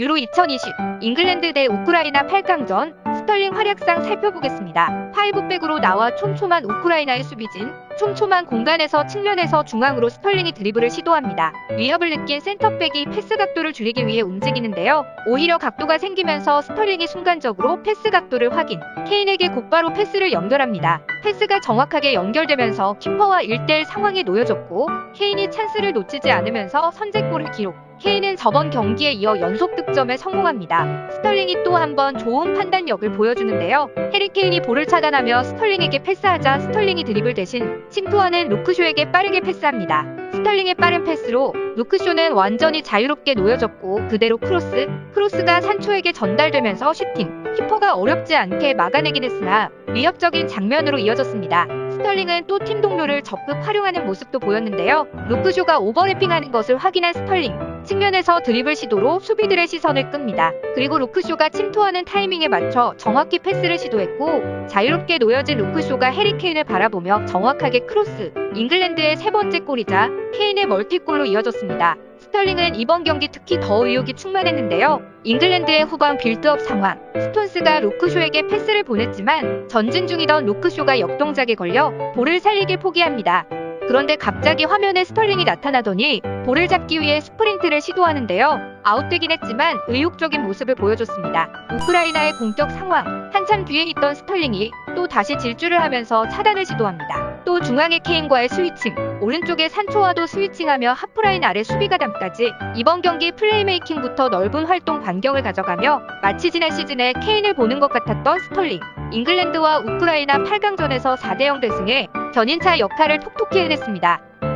유로 2020 잉글랜드 대 우크라이나 8강전 스털링 활약상 살펴보겠습니다. 파이브백으로 나와 촘촘한 우크라이나의 수비진, 촘촘한 공간에서 측면에서 중앙으로 스털링이 드리블을 시도합니다. 위협을 느낀 센터백이 패스 각도를 줄이기 위해 움직이는데요. 오히려 각도가 생기면서 스털링이 순간적으로 패스 각도를 확인, 케인에게 곧바로 패스를 연결합니다. 패스가 정확하게 연결되면서 키퍼와 1대1 상황에 놓여졌고 케인이 찬스를 놓치지 않으면서 선제골을 기록. 케인은 저번 경기에 이어 연속 득점에 성공합니다. 스털링이 또 한 번 좋은 판단력을 보여주는데요. 해리 케인이 볼을 차단하며 스털링에게 패스하자 스털링이 드리블 대신 침투하는 루크쇼에게 빠르게 패스합니다. 스털링의 빠른 패스로 루크쇼는 완전히 자유롭게 놓여졌고 그대로 크로스, 크로스가 산초에게 전달되면서 슈팅, 키퍼가 어렵지 않게 막아내긴 했으나 위협적인 장면으로 이어졌습니다. 스털링은 또 팀 동료를 적극 활용하는 모습도 보였는데요. 루크쇼가 오버래핑하는 것을 확인한 스털링, 측면에서 드리블 시도로 수비들의 시선을 끕니다. 그리고 루크쇼가 침투하는 타이밍에 맞춰 정확히 패스를 시도했고 자유롭게 놓여진 루크쇼가 해리케인을 바라보며 정확하게 크로스, 잉글랜드의 세 번째 골이자 케인의 멀티골로 이어졌습니다. 스털링은 이번 경기 특히 더 의욕이 충만했는데요. 잉글랜드의 후방 빌드업 상황, 스톤스가 루크쇼에게 패스를 보냈지만 전진 중이던 루크쇼가 역동작에 걸려 볼을 살리길 포기합니다. 그런데 갑자기 화면에 스털링이 나타나더니 볼을 잡기 위해 스프린트를 시도하는데요. 아웃되긴 했지만 의욕적인 모습을 보여줬습니다. 우크라이나의 공격 상황, 한참 뒤에 있던 스털링이 또 다시 질주를 하면서 차단을 시도합니다. 또 중앙의 케인과의 스위칭, 오른쪽에 산초와도 스위칭하며 하프라인 아래 수비가담까지 이번 경기 플레이메이킹부터 넓은 활동 반경을 가져가며 마치 지난 시즌에 케인을 보는 것 같았던 스털링. 잉글랜드와 우크라이나 8강전에서 4대0 대승에 견인차 역할을 톡톡히 해냈습니다.